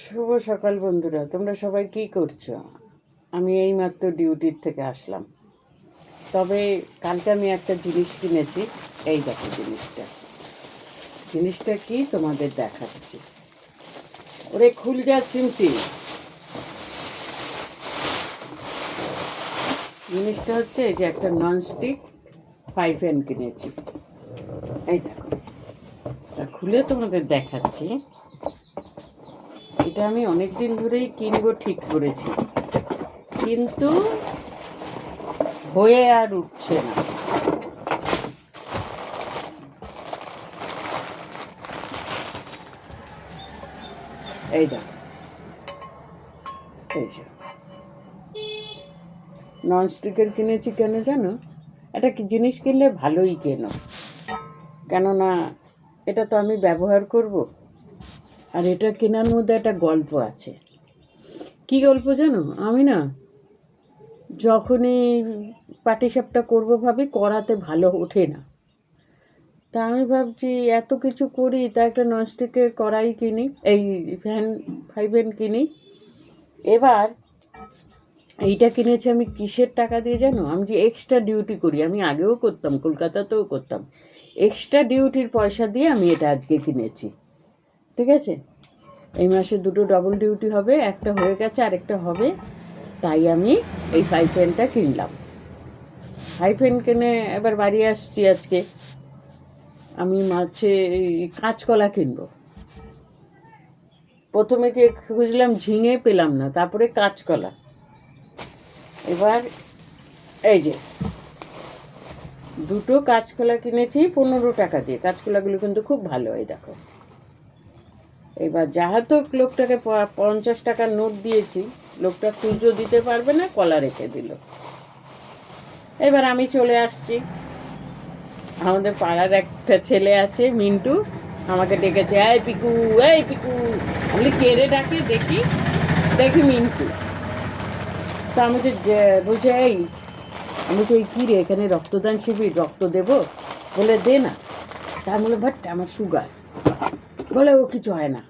শুভ সকাল বন্ধুরা, তোমরা সবাই কি করছ? আমি এই মাত্র ডিউটির থেকে আসলাম। তবে কালকে আমি একটা জিনিস কিনেছি, এই দেখো জিনিসটা। জিনিসটা কি তোমাদের দেখাচ্ছি। ওরে খুল যা সিমসি জিনিসটা হচ্ছে এই যে একটা ননস্টিক প্যান কিনেছি। এই দেখো। তা খুলে তোমাদের দেখাচ্ছি। এটা আমি অনেক দিন ধরেই কিনবো, ঠিক করেছি। কিন্তু হয়ে আর উঠছে না। এই দেখো। ননস্টিকের কিনেছি কেন জানো? কি জিনিস কিনলে ভালোই কেনো। কেননা এটা তো আমি ব্যবহার করব। আর এটা কেনার মধ্যে একটা গল্প আছে। কি গল্প জানো? আমি না যখনই পাটিসাপটা করব ভাবি করাতে ভালো ওঠে না। তা আমি ভাবছি এত কিছু করি, তা একটা ননস্টিকের কড়াই কিনি, এই ফ্যান ফাইভেন কিনি। এবার এইটা কিনেছি আমি কিসের টাকা দিয়ে জানো? আমি যে এক্সট্রা ডিউটি করি, আমি আগেও করতাম, কলকাতাতেও করতাম। এক্সট্রা ডিউটির পয়সা দিয়ে আমি এটা আজকে কিনেছি। ঠিক আছে? এই মাসে দুটো ডবল ডিউটি হবে, একটা হয়ে গেছে, আরেকটা হবে। তাই আমি এই পেনটা কিনলাম। পেন কিনে এবার বাড়ি আসছি আজকে। আমি মাছে কাঁচকলা কিনবো। প্রথমে কি খুঁজলাম, ঝিঙে পেলাম না, তারপরে কাঁচকলা। এবার এই যে, দুটো কাঁচকলা কিনেছি পনেরো টাকা দিয়ে। কাঁচকলাগুলো কিন্তু খুব ভালো হয়, দেখো। এবার যাহাতো লোকটাকে পঞ্চাশ টাকার নোট দিয়েছি, লোকটা খুচরো দিতে পারবে না, কলা রেখে দিল। এবার আমি চলে আসছি। আমাদের পাড়ার একটা ছেলে আছে, মিন্টু, আমাকে ডেকেছে, এই পিকু এই পিকু। আমি কেড়ে ডাকে? দেখি দেখি মিন্টু। তা আমি বলছে এই। আমি বলছি, এই কী রে, এখানে রক্তদান শিবির, রক্ত দেবো? বলে, দে না। তা বলে বাট আমার সুগার বলে, ও কিছু হয় না।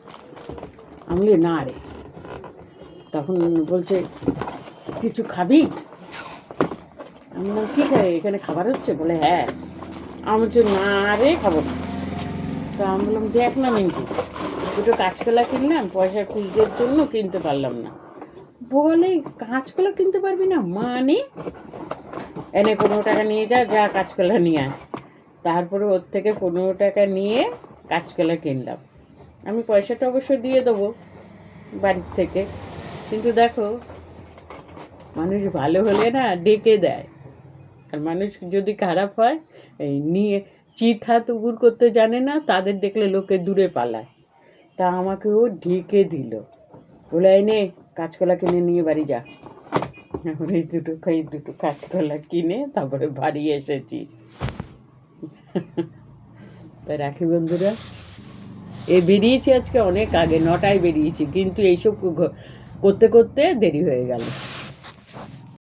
আমি বলি না রে। তখন বলছে, কিছু খাবি? আমি বললাম, কী খাই এখানে খাবার হচ্ছে? বলে হ্যাঁ। আমি বলছি, না রে, খাব না। তো আমি বললাম, দেখ না মিন্টু, দুটো কাঁচকলা কিনলাম, পয়সা খুঁজদের জন্য কিনতে পারলাম না। বলে, কাঁচকলা কিনতে পারবি না? মানে? এনে পনেরো টাকা নিয়ে যা যা কাঁচকলা নিয়ে আয়। তারপরে ওর থেকে পনেরো টাকা নিয়ে কাঁচকলা কিনলাম। আমি পয়সাটা অবশ্য দিয়ে দেবো বাড়ির থেকে। কিন্তু দেখো, মানুষ ভালো হলে না ডেকে দেয়। আর মানুষ যদি খারাপ হয়, এই নিয়ে চিত হাত উগুর করতে জানে না, তাদের দেখলে লোকে দূরে পালায়। তা আমাকে ও ঢেকে দিল। বলে, এই নে, কাঁচকলা কিনে নিয়ে বাড়ি যা। এখন এই দুটো এই দুটো কাঁচকলা কিনে তারপরে বাড়ি এসেছি। তাই রাখি বন্ধুরা এ বেরিয়েছি আজকে অনেক আগে নটায় বেরিয়েছি কিন্তু এইসব করতে করতে দেরি হয়ে গেল।